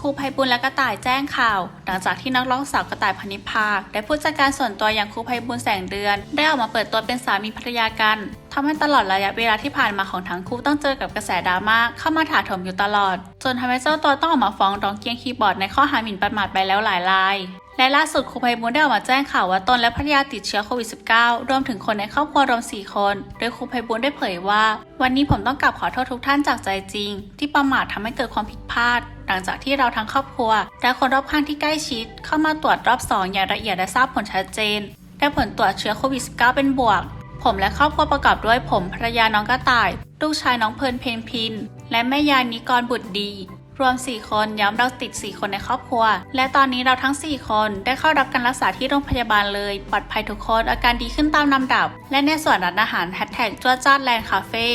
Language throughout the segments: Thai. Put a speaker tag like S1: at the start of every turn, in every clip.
S1: ครูไพบุญและกระต่ายแจ้งข่าว หลังจากที่นักร้องสาวกระต่ายพนิพาและผู้จัดการส่วนตัวอย่างครูไพบุญแสงเดือน ได้ออกมาเปิดตัวเป็นสามีภรรยากันทำให้ตลอดระยะเวลาที่ผ่านมาของทั้งคู่ต้องเจอกับกระแสดราม่าเข้ามาถาโถมอยู่ตลอด จนทำให้เจ้าตัวต้องออกมาฟ้องร้องเกียงคีย์บอร์ดในข้อหาหมิ่นประมาทไปแล้วหลายราย และล่าสุดครูไพบุญได้ออกมาแจ้งข่าวว่าตนและภรรยาติดเชื้อโควิด -19 รวมถึงคนในครอบครัวรวม 4 คน โดยครูไพบุญได้เผยว่า วันนี้ผมต้องกลับขอโทษทุกท่านจากใจจริง ที่ประมาททำให้เกิดความผิดพลาด หลังจากที่เราทั้งครอบครัว และคนรอบข้างที่ใกล้ชิด เข้ามาตรวจรอบ 2 อย่างละเอียดและทราบผลชัดเจน ได้ผลตรวจเชื้อโควิด -19 เป็นบวก ผมและครอบครัวประกอบด้วยผมภรรยาน้องกระต่าย ลูกชายน้องเพลินเพนพิน และแม่ยายนิกรบุตรดี รวม 4 คนย้ำเราติด 4 คนในครอบครัว และตอนนี้เราทั้ง 4 คนได้เข้ารับการรักษาที่โรงพยาบาลเลย ปลอดภัยทุกคนอาการดีขึ้นตามลำดับ และในส่วนร้านอาหารแฮชแท็กจ้วจ้าดแลนด์คาเฟ่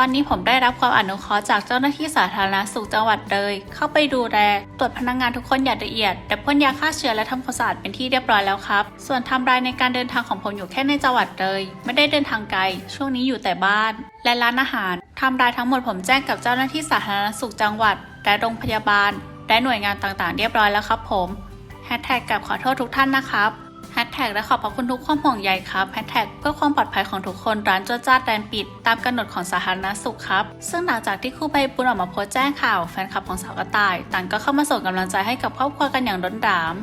S1: ตอนนี้ผมได้รับความอนุเคราะห์จากเจ้าหน้าที่สาธารณสุขจังหวัดเลย เข้าไปดูแลตรวจพนักงานทุกคนอย่างละเอียด แต่พ่นยาฆ่าเชื้อและทำความสะอาดเป็นที่เรียบร้อยแล้วครับ ส่วนทำรายในการเดินทางของผมอยู่แค่ในจังหวัดเลย ไม่ได้เดินทางไกล ช่วงนี้อยู่แต่บ้าน และร้านอาหารทำรายทั้งหมดผมแจ้งกับเจ้าหน้าที่สาธารณสุขจังหวัดและโรงพยาบาลและหน่วยงานต่างๆ เรียบร้อยแล้วครับผมแฮชแท็กกับขอโทษทุกท่านนะครับ แท็กและขอบพระคุณทุกความห่วงใยครับแฮชแท็กเพื่อความปลอดภัยของทุกคนร้านจ้าจ้าแดนปิด ตามกำหนดของสาธารณสุขครับ ซึ่งหลังจากที่ครูใบบุณออกมาโพสต์แจ้งข่าวแฟนคลับของสาวกระต่าย ต่างก็เข้ามาส่งกำลังใจให้กับครอบครัวกันอย่างร้นหลาม